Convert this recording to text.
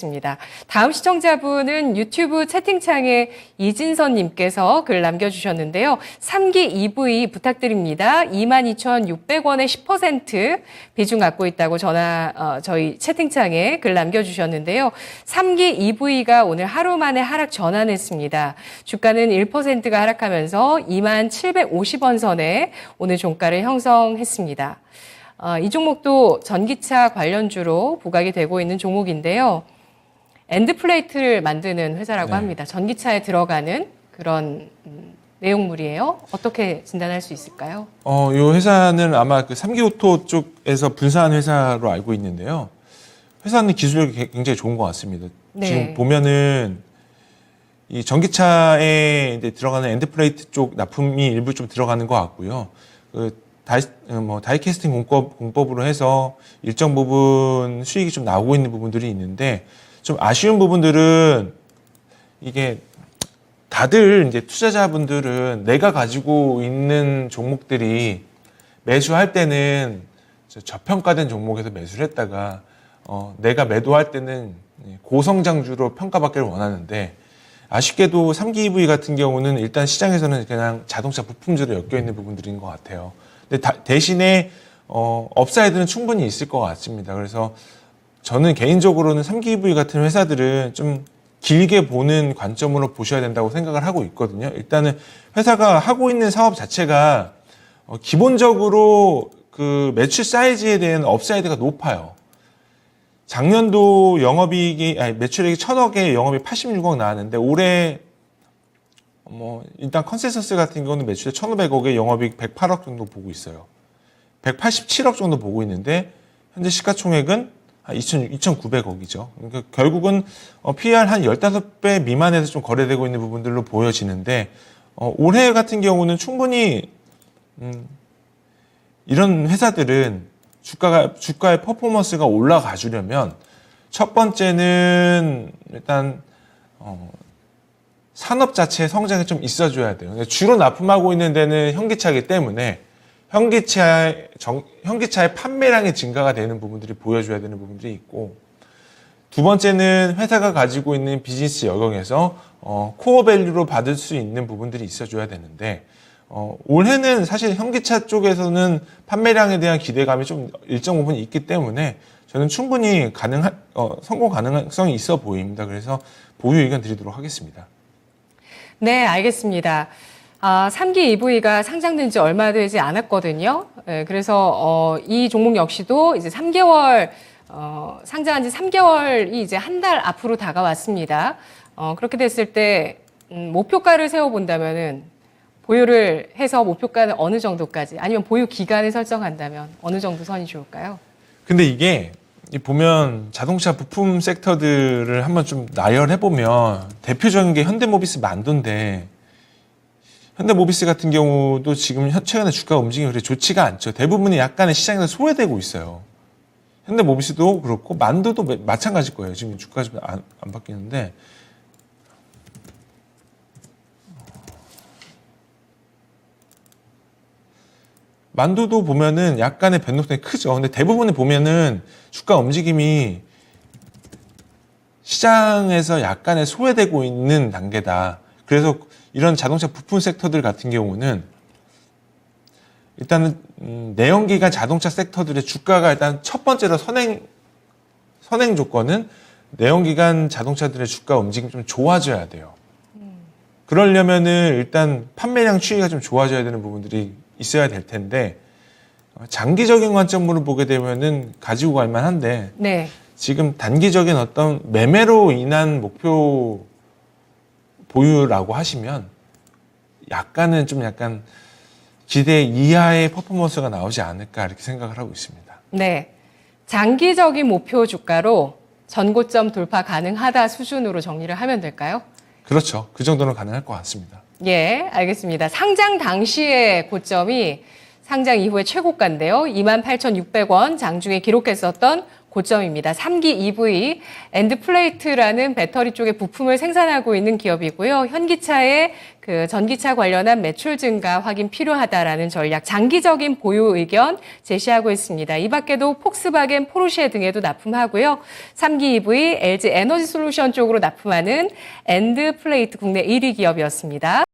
있습니다. 다음 시청자분은 유튜브 채팅창에 이진선님께서 글 남겨주셨는데요. 3기 EV 부탁드립니다. 22,600원에 10% 비중 갖고 있다고 전화 어, 저희 채팅창에 글 남겨주셨는데요. 3기 EV가 오늘 하루 만에 하락 전환했습니다. 주가는 1%가 하락하면서 2750원 선에 오늘 종가를 형성했습니다. 어, 이 종목도 전기차 관련주로 부각이 되고 있는 종목인데요. 엔드 플레이트를 만드는 회사라고 네. 합니다. 전기차에 들어가는 그런 음, 내용물이에요. 어떻게 진단할 수 있을까요? 어, 이 회사는 아마 그 삼기오토 쪽에서 분사한 회사로 알고 있는데요. 회사는 기술력이 게- 굉장히 좋은 것 같습니다. 네. 지금 보면은 이 전기차에 이제 들어가는 엔드플레이트 쪽 납품이 일부 좀 들어가는 것 같고요. 그 다이, 어, 뭐 다이캐스팅 공법, 공법으로 해서 일정 부분 수익이 좀 나오고 있는 부분들이 있는데 좀 아쉬운 부분들은 이게 다들 이제 투자자분들은 내가 가지고 있는 종목들이 매수할 때는 저 저평가된 종목에서 매수를 했다가 어, 내가 매도할 때는 고성장주로 평가받기를 원하는데 아쉽게도 3기 EV 같은 경우는 일단 시장에서는 그냥 자동차 부품주로 엮여 있는 부분들인 것 같아요. 근데 다- 대신에 어, 업사이드는 충분히 있을 것 같습니다. 그래서 저는 개인적으로는 3기 EV 같은 회사들은 좀 길게 보는 관점으로 보셔야 된다고 생각을 하고 있거든요. 일단은 회사가 하고 있는 사업 자체가 어, 기본적으로 그 매출 사이즈에 대한 업사이드가 높아요. 작년도 영업이익이 아니 매출액이 천억에 영업이 86억 나왔는데 올해 뭐 일단 컨센서스 같은 경우는 매출에 1,500억에 영업이익 108억 정도 보고 있어요. 187억 정도 보고 있는데 현재 시가총액은 한 2,000, 2,900억이죠. 그러니까 결국은 어, PER 한 15배 미만에서 좀 거래되고 있는 부분들로 보여지는데 어, 올해 같은 경우는 충분히 음, 이런 회사들은 주가가 주가의 퍼포먼스가 올라가 주려면 첫 번째는 일단 어, 산업 자체의 성장이 좀 있어줘야 돼요. 그러니까 주로 납품하고 있는 데는 현기차이기 때문에 현기차의 정- 현기차의 판매량의 증가가 되는 부분들이 보여줘야 되는 부분들이 있고 두 번째는 회사가 가지고 있는 비즈니스 여경에서 어, 코어 밸류로 받을 수 있는 부분들이 있어줘야 되는데 어, 올해는 사실 현기차 쪽에서는 판매량에 대한 기대감이 좀 일정 부분 있기 때문에 저는 충분히 가능한 어, 성공 가능성이 있어 보입니다. 그래서 보유 의견 드리도록 하겠습니다. 네, 알겠습니다. 아, 3기 EV가 상장된 지 얼마 되지 않았거든요. 예, 그래서 어, 이 종목 역시도 이제 3개월 어, 상장한 지 3개월이 이제 한 달 앞으로 다가왔습니다. 어, 그렇게 됐을 때 음, 목표가를 세워 본다면은 보유를 해서 목표가는 어느 정도까지 아니면 보유 기간을 설정한다면 어느 정도 선이 좋을까요? 근데 이게 이 보면 자동차 부품 섹터들을 한번 좀 나열해 보면 대표적인 게 현대모비스 만두인데 현대모비스 같은 경우도 지금 현- 최근에 주가 움직임이 그렇게 좋지가 않죠. 대부분이 약간의 시장에서 소외되고 있어요. 현대모비스도 그렇고 만두도 마- 마찬가지일 거예요. 지금 주가 좀 안, 안 바뀌는데 만두도 보면은 약간의 변동성이 크죠. 근데 대부분을 보면은 주가 움직임이 시장에서 약간의 소외되고 있는 단계다. 그래서 이런 자동차 부품 섹터들 같은 경우는 일단은 음, 내연기관 자동차 섹터들의 주가가 일단 첫 번째로 선행 선행 조건은 내연기관 자동차들의 주가 움직임이 좀 좋아져야 돼요. 그러려면은 일단 판매량 추이가 좀 좋아져야 되는 부분들이 있어야 될 텐데 어, 장기적인 관점으로 보게 되면은 가지고 갈 만한데 네. 지금 단기적인 어떤 매매로 인한 목표 보유라고 하시면 약간은 좀 약간 기대 이하의 퍼포먼스가 나오지 않을까 이렇게 생각을 하고 있습니다. 네. 장기적인 목표 주가로 전고점 돌파 가능하다 수준으로 정리를 하면 될까요? 그렇죠. 그 정도는 가능할 것 같습니다. 예, 알겠습니다. 상장 당시의 고점이 상장 이후의 최고가인데요. 28,600원 장중에 기록했었던 고점입니다. 3기 EV 엔드플레이트라는 배터리 쪽의 부품을 생산하고 있는 기업이고요. 현기차의 그 전기차 관련한 매출 증가 확인 필요하다라는 전략, 장기적인 보유 의견 제시하고 있습니다. 이 밖에도 폭스바겐, 포르쉐 등에도 납품하고요. 3기 EV LG 에너지 솔루션 쪽으로 납품하는 엔드플레이트 국내 1위 기업이었습니다.